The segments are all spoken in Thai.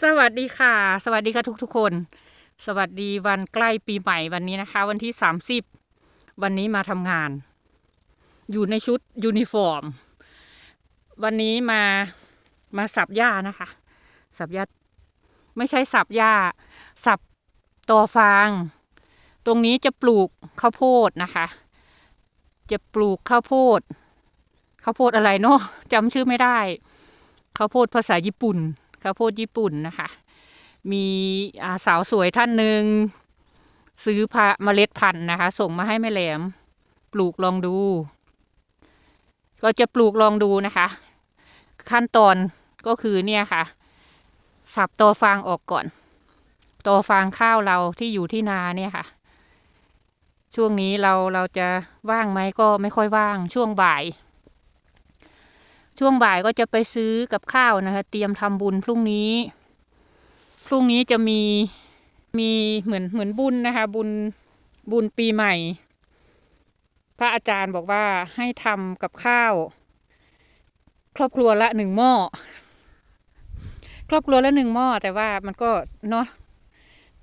สวัสดีค่ะ สวัสดีค่ะทุกทุกคน สวัสดีวันใกล้ปีใหม่วันนี้นะคะ วันที่สามสิบวันนี้มาทำงาน อยู่ในชุดยูนิฟอร์ม วันนี้มามาสับหญ้านะคะ สับหญ้าไม่ใช่สับหญ้า สับตอฟาง ตรงนี้จะปลูกข้าวโพดนะคะ จะปลูกข้าวโพดข้าวโพดอะไรเนาะจำชื่อไม่ได้ข้าวโพดภาษาญี่ปุ่น ข้าวโพดญี่ปุ่นนะคะ มีาสาวสวยท่านหนึ่งซื้อพะเมล็ดพันธุ์นะคะ ส่งมาให้แม่แหลม ปลูกลองดู ก็จะปลูกลองดูนะคะ ขั้นตอนก็คือเนี่ยค่ะ สับตอฟางออกก่อนตอฟางข้าวเราที่อยู่ที่นาเนี่ยค่ะ ช่วงนี้เราเราจะว่างไหมก็ไม่ค่อยว่างช่วงบ่าย ช่วงบ่ายก็จะไปซื้อกับข้าวนะคะ เตรียมทำบุญพรุ่งนี้ พรุ่งนี้จะมีมีเหมือนเหมือนบุญนะคะ บุญบุญปีใหม่ พระอาจารย์บอกว่าให้ทำกับข้าว ครอบครัวละหนึ่งหม้อครอบครัวละหนึ่งหม้อแต่ว่ามันก็เนาะ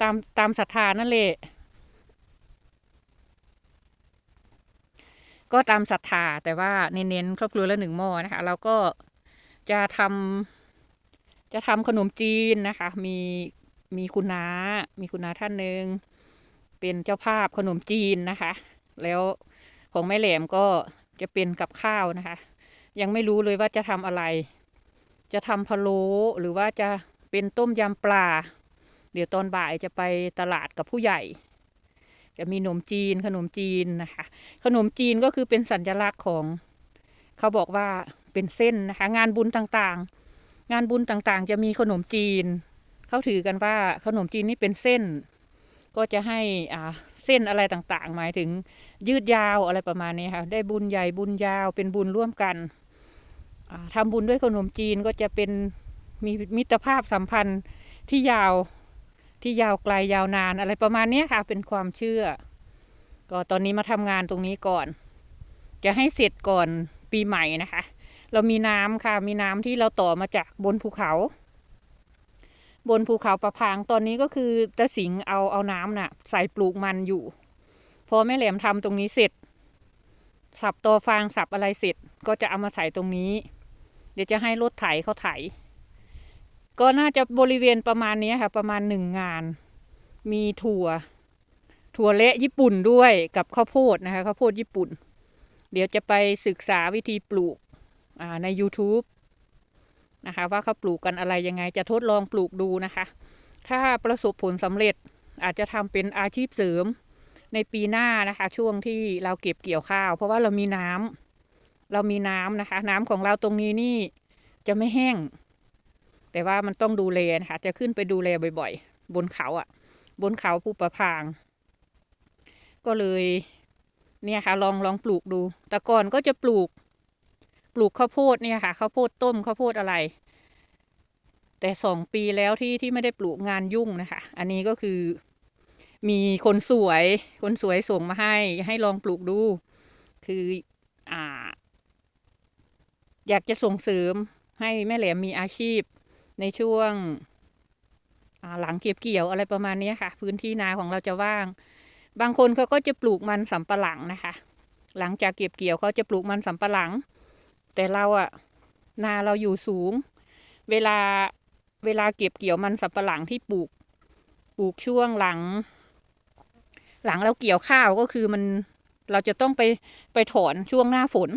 ตามตามศรัทธานั่นแหละ ก็ตามศรัทธาแต่ว่าเน้นๆครอบครัวละหนึ่งหม้อนะคะ เราก็จะทำจะทำขนมจีนนะคะ มีมีคุณน้า มีคุณน้าท่านหนึ่งเป็นเจ้าภาพขนมจีนนะคะ แล้วของแม่แหลมก็จะเป็นกับข้าวนะคะ ยังไม่รู้เลยว่าจะทำอะไร จะทำพะโล้หรือว่าจะเป็นต้มยำปลา เดี๋ยวตอนบ่ายจะไปตลาดกับผู้ใหญ่ จะมีขนมจีนขนมจีนนะคะ ขนมจีนก็คือเป็นสัญลักษณ์ของ เขาบอกว่าเป็นเส้นนะคะ งานบุญต่างๆ งานบุญต่างๆ จะมีขนมจีน เขาถือกันว่าขนมจีนนี่เป็นเส้น ก็จะให้อ่าเส้นอะไรต่างๆ หมายถึงยืดยาวอะไรประมาณนี้ค่ะ ได้บุญใหญ่บุญยาวเป็นบุญร่วมกันอ่าทำบุญด้วยขนมจีนก็จะเป็นมีมิตรภาพสัมพันธ์ที่ยาว ที่ยาวไกลยาวนานอะไรประมาณนี้ค่ะเป็นความเชื่อ ก็ตอนนี้มาทำงานตรงนี้ก่อน จะให้เสร็จก่อนปีใหม่นะคะ เรามีน้ำค่ะ มีน้ำที่เราต่อมาจากบนภูเขา บนภูเขาประพางตอนนี้ก็คือตะสิงเอาเอาน้ำน่ะ ใส่ปลูกมันอยู่ พอแม่แหลมทำตรงนี้เสร็จ สับตอฟางสับอะไรเสร็จ ก็จะเอามาใส่ตรงนี้ เดี๋ยวจะให้รถไถเขาไถ ก็น่าจะบริเวณประมาณนี้ค่ะ ประมาณหนึ่งงาน มีถั่ว ถั่วเละญี่ปุ่นด้วยกับข้าวโพดนะคะข้าวโพดญี่ปุ่น เดี๋ยวจะไปศึกษาวิธีปลูกใน YouTube นะคะว่าเขาปลูกกันอะไรยังไงจะทดลองปลูกดูนะคะ ถ้าประสบผลสำเร็จอาจจะทำเป็นอาชีพเสริมในปีหน้านะคะ ช่วงที่เราเก็บเกี่ยวข้าว เพราะว่าเรามีน้ำเรามีน้ำนะคะ น้ำของเราตรงนี้นี่จะไม่แห้ง แต่ว่ามันต้องดูแลนะคะ จะขึ้นไปดูแลบ่อย ๆ บนเขาอะ่ะ บนเขาภูประพาง ก็เลยเนี่ยค่ะ ลองลองปลูกดู แต่ก่อนก็จะปลูก ปลูกข้าวโพดเนี่ยค่ะข้าวโพดต้มข้าวโพดอะไร แต่สองปีแล้วที่ที่ไม่ได้ปลูกงานยุ่งนะคะ อันนี้ก็คือมีคนสวย คนสวยส่งมาให้ ให้ลองปลูกดู คืออ่า อยากจะส่งเสริมให้แม่แหลมมีอาชีพ ในช่วงหลังเก็บเกี่ยวอะไรประมาณนี้ค่ะ พื้นที่นาของเราจะว่าง บางคนเขาก็จะปลูกมันสำปะหลังนะคะ หลังจากเก็บเกี่ยวเขาจะปลูกมันสำปะหลัง แต่เราอะนาเราอยู่สูง เวลาเวลาเก็บเกี่ยวมันสำปะหลังที่ปลูก ปลูกช่วงหลัง หลังเราเกี่ยวข้าวก็คือมันเราจะต้องไปไปถอนช่วงหน้าฝน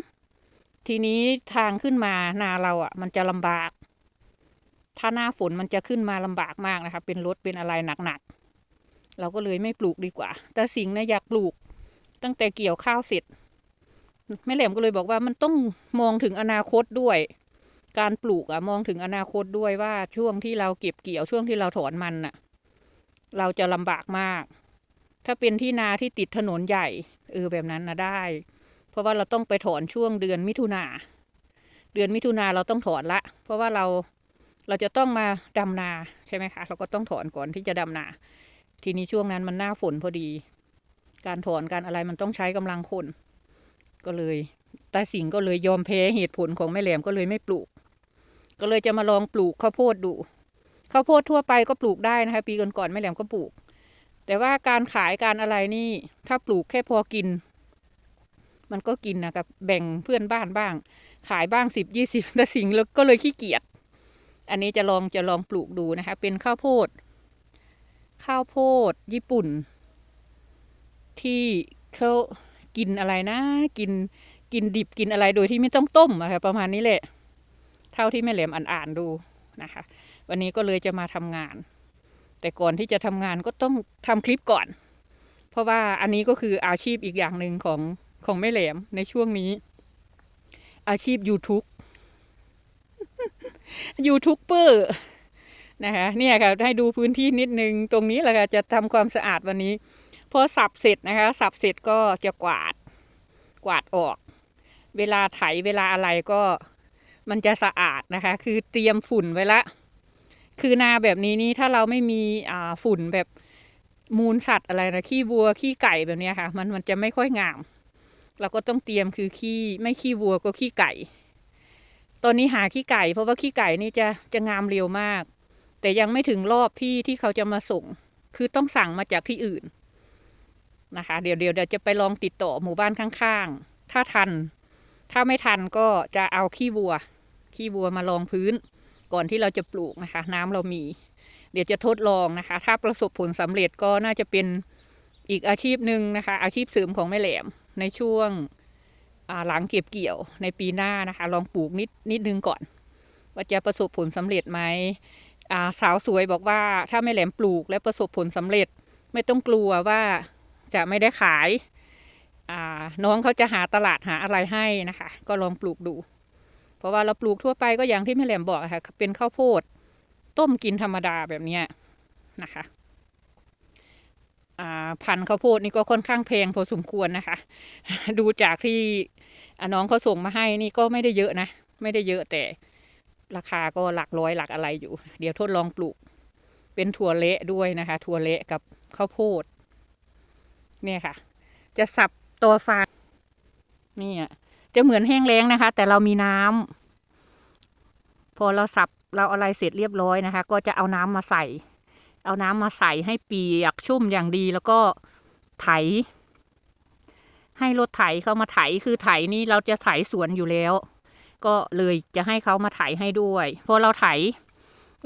ทีนี้ทางขึ้นมานาเราอะมันจะลำบาก ถ้าหน้าฝนมันจะขึ้นมาลำบากมากนะคะ เป็นรถเป็นอะไรหนักๆ เราก็เลยไม่ปลูกดีกว่า แต่สิงห์นะอยากปลูก ตั้งแต่เกี่ยวข้าวเสร็จแม่แหลมก็เลยบอกว่ามันต้องมองถึงอนาคตด้วย การปลูกอะมองถึงอนาคตด้วยว่าช่วงที่เราเก็บเกี่ยวช่วงที่เราถอนมันน่ะเราจะลำบากมาก ถ้าเป็นที่นาที่ติดถนนใหญ่เออแบบนั้นนะได้ เพราะว่าเราต้องไปถอนช่วงเดือนมิถุนาเดือนมิถุนาเราต้องถอนละ เพราะว่าเรา เราจะต้องมาดำนาใช่ไหมคะ เราก็ต้องถอนก่อนที่จะดำนา ทีนี้ช่วงนั้นมันหน้าฝนพอดี การถอนการอะไรมันต้องใช้กำลังคน ก็เลยตาสิงห์ก็เลยยอมแพ้เหตุผลของแม่แหลมก็เลยไม่ปลูก ก็เลยจะมาลองปลูกข้าวโพดดูข้าวโพดทั่วไปก็ปลูกได้นะคะ ปีก่อนๆแม่แหลมก็ปลูก แต่ว่าการขายการอะไรนี่ ถ้าปลูกแค่พอกิน มันก็กินนะครับแบ่งเพื่อนบ้านบ้าง ขายบ้างสิบยี่สิบแต่สิงแล้วก็เลยขี้เกียจ อันนี้จะลองจะลองปลูกดูนะคะ เป็นข้าวโพด ข้าวโพดญี่ปุ่น ที่เขากินอะไรนะ กินกินดิบกินอะไรโดยที่ไม่ต้องต้มอะค่ะประมาณนี้แหละ เท่าที่แม่แหลมอ่านๆดูนะคะ วันนี้ก็เลยจะมาทำงาน แต่ก่อนที่จะทำงานก็ต้องทำคลิปก่อน เพราะว่าอันนี้ก็คืออาชีพอีกอย่างหนึ่งของของแม่แหลมในช่วงนี้ อาชีพ YouTube ยูทูบเบอร์นะคะเนี่ยค่ะให้ดูพื้นที่นิดนึง ตรงนี้แหละค่ะจะทำความสะอาดวันนี้พอสับเสร็จนะคะ สับเสร็จก็จะกวาดกวาดออก เวลาไถเวลาอะไรก็มันจะสะอาดนะคะ คือเตรียมฝุ่นไว้ละ คือนาแบบนี้นี่ถ้าเราไม่มีอ่าฝุ่นแบบมูลสัตว์อะไรนะขี้วัวขี้ไก่แบบนี้ค่ะ มันมันจะไม่ค่อยงาม เราก็ต้องเตรียมคือขี้ไม่ขี้วัวก็ขี้ไก่ ตอนนี้หาขี้ไก่ เพราะว่าขี้ไก่นี่จะจะงามเร็วมาก แต่ยังไม่ถึงรอบที่ที่เขาจะมาส่ง คือต้องสั่งมาจากที่อื่นนะคะ เดี๋ยวเดี๋ยวเดี๋ยวจะไปลองติดต่อหมู่บ้านข้างๆ ถ้าทัน ถ้าไม่ทันก็จะเอาขี้วัว ขี้วัวมาลองพื้น ก่อนที่เราจะปลูกนะคะ น้ำเรามี เดี๋ยวจะทดลองนะคะ ถ้าประสบผลสำเร็จก็น่าจะเป็นอีกอาชีพหนึ่งนะคะ อาชีพเสริมของแม่แหลมในช่วง หลังเก็บเกี่ยวในปีหน้านะคะ ลองปลูกนิดนิดนึงก่อน ว่าจะประสบผลสำเร็จไหมาสาวสวยบอกว่าถ้าแม่แหลมปลูกและประสบผลสำเร็จ ไม่ต้องกลัวว่าจะไม่ได้ขายาน้องเขาจะหาตลาดหาอะไรให้นะคะ ก็ลองปลูกดู เพราะว่าเราปลูกทั่วไปก็อย่างที่แม่แหลมบอกะค่ะ เป็นข้าวโพด ต้มกินธรรมดาแบบนี้นะคะ พันธุ์ข้าวโพดนี่ก็ค่อนข้างแพงพอสมควรนะคะ ดูจากที่น้องเขาส่งมาให้นี่ก็ไม่ได้เยอะนะ ไม่ได้เยอะแต่ราคาก็หลักร้อยหลักอะไรอยู่ เดี๋ยวทดลองปลูก เป็นถั่วเละด้วยนะคะ ถั่วเละกับข้าวโพด เนี่ยค่ะ จะสับตัวฟางนี่อะจะเหมือนแห้งแล้งนะคะ แต่เรามีน้ำพอเราสับเราอะไรเสร็จเรียบร้อยนะคะ ก็จะเอาน้ำมาใส่ เอาน้ำมาใส่ให้เปียกชุ่มอย่างดีแล้วก็ไถ ให้รถไถเข้ามาไถคือไถนี่เราจะไถสวนอยู่แล้ว ก็เลยจะให้เขามาไถให้ด้วยพอเราไถ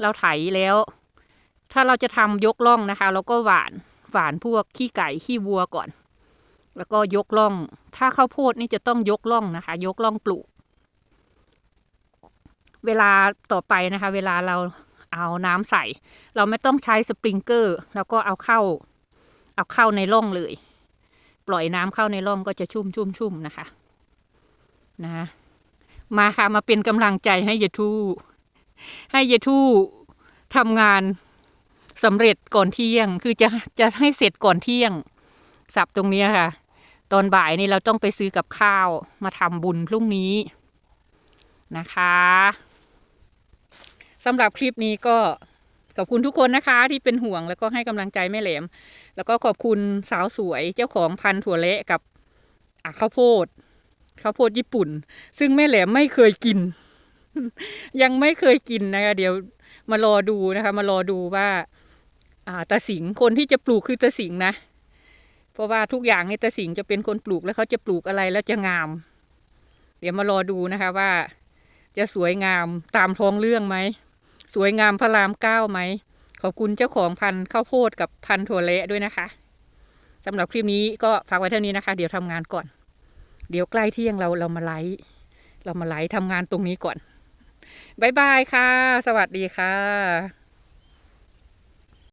เราไถแล้ว ถ้าเราจะทำยกล่องนะคะเราก็หวานหวานพวกขี้ไก่ขี้วัวก่อน แล้วก็ยกล่อง ถ้าข้าวโพดนี่จะต้องยกล่องนะคะ ยกล่องปลูก เวลาต่อไปนะคะ เวลาเรา เอาน้ำใส่ เราไม่ต้องใช้สปริงเกอร์ แล้วก็เอาเข้า เอาเข้าในร่องเลย ปล่อยน้ำเข้าในร่องก็จะชุ่มชุ่มชุ่มนะคะ นะ มาค่ะมาเป็นกำลังใจให้ยายทู่ให้ยายทู่ทำงานสำเร็จก่อนเที่ยง คือจะจะให้เสร็จก่อนเที่ยง สับตรงนี้ค่ะ ตอนบ่ายนี่เราต้องไปซื้อกับข้าวมาทำบุญพรุ่งนี้นะคะ สำหรับคลิปนี้ก็ขอบคุณทุกคนนะคะ ที่เป็นห่วงแล้วก็ให้กำลังใจแม่แหลม แล้วก็ขอบคุณสาวสวยเจ้าของพันธุ์ถั่วเละกับข้าวโพดข้าวโพดญี่ปุ่น ซึ่งแม่แหลมไม่เคยกิน ยังไม่เคยกินนะคะเดี๋ยวมารอดูนะคะ มารอดูว่า อ่าตาสิงคนที่จะปลูกคือตาสิงนะ เพราะว่าทุกอย่างนี่ตาสิงจะเป็นคนปลูกแล้วเขาจะปลูกอะไรแล้วจะงาม เดี๋ยวมารอดูนะคะว่า จะสวยงามตามท้องเรื่องไหม สวยงามพระรามเก้าไหม ขอบคุณเจ้าของพันธุ์ข้าวโพดกับพันธุ์ถั่วเละด้วยนะคะสำหรับคลิปนี้ก็ฝากไว้เท่านี้นะคะ เดี๋ยวทำงานก่อน เดี๋ยวใกล้เที่ยงเราเรามาไลฟ์เรามาไลฟ์ทำงานตรงนี้ก่อนบายบายค่ะ สวัสดีค่ะ